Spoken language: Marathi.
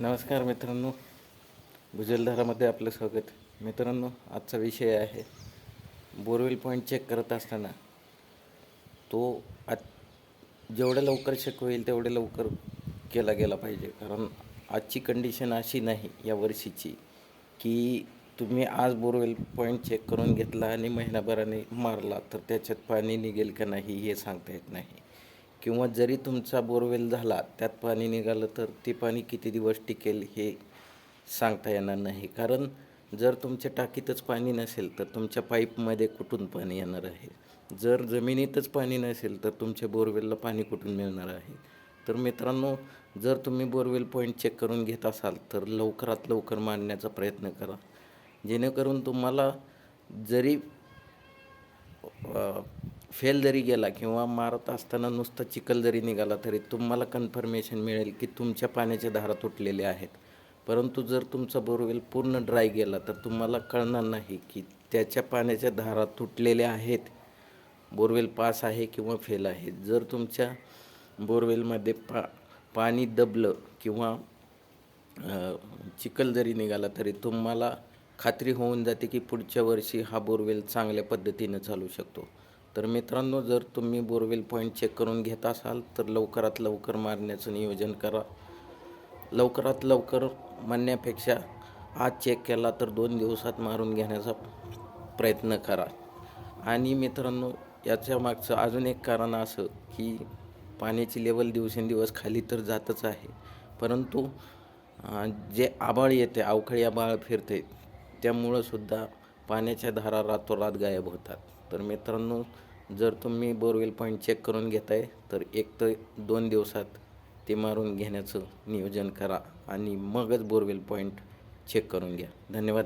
नमस्कार मित्रांनो. भुजलधारामध्ये आपलं स्वागत. मित्रांनो आजचा विषय आहे बोरवेल पॉईंट चेक करत असताना. तो आत जेवढ्या लवकर शक्य होईल तेवढ्या लवकर केला गेला पाहिजे. कारण आजची कंडिशन अशी नाही या वर्षीची की तुम्ही आज बोरवेल पॉईंट चेक करून घेतला आणि महिनाभराने मारला तर त्याच्यात पाणी निघेल का नाही हे सांगता येत नाही. किंवा जरी तुमचा बोरवेल झाला त्यात पाणी निघालं तर ते पाणी किती दिवस टिकेल हे सांगता येणार नाही. कारण जर तुमच्या टाकीतच पाणी नसेल तर तुमच्या पाईपमध्ये कुठून पाणी येणार आहे? जर जमिनीतच पाणी नसेल तर तुमच्या बोरवेलला पाणी कुठून मिळणार आहे? तर मित्रांनो जर तुम्ही बोरवेल पॉईंट चेक करून घेत असाल तर लवकरात लवकर मांडण्याचा प्रयत्न करा. जेणेकरून तुम्हाला जरी फेल जरी गेला किंवा मारत असताना नुसता चिखल जरी निघाला तरी तुम्हाला कन्फर्मेशन मिळेल की तुमच्या पाण्याच्या धारा तुटलेल्या आहेत. परंतु जर तुमचा बोरवेल पूर्ण ड्राय गेला तर तुम्हाला कळणार नाही की त्याच्या पाण्याच्या धारा तुटलेल्या आहेत. बोरवेल पास आहे किंवा फेल आहे. जर तुमच्या बोरवेलमध्ये पा पाणी दबलं किंवा चिखल जरी निघाला तरी तुम्हाला खात्री होऊन जाते की पुढच्या वर्षी हा बोरवेल चांगल्या पद्धतीनं चालू शकतो. तर मित्रांनो जर तुम्ही बोरवेल पॉईंट चेक करून घेत असाल तर लवकरात लवकर मारण्याचं नियोजन करा. लवकरात लवकर म्हणण्यापेक्षा आज चेक केला तर दोन दिवसात मारून घेण्याचा प्रयत्न करा. आणि मित्रांनो याच्या मागचं अजून एक कारण असं की पाण्याची लेवल दिवसेंदिवस खाली तर जातच आहे. परंतु जे आबाळ येते अवखळी आबाळ फिरते त्यामुळं सुद्धा पाण्याच्या धारा रातोरात गायब होतात. तर मित्रांनो जर तुम्ही बोरवेल पॉईंट चेक करून घेताय तर एक तर दोन दिवसात ते मारून घेण्याचं नियोजन करा आणि मगच बोरवेल पॉईंट चेक करून घ्या. धन्यवाद.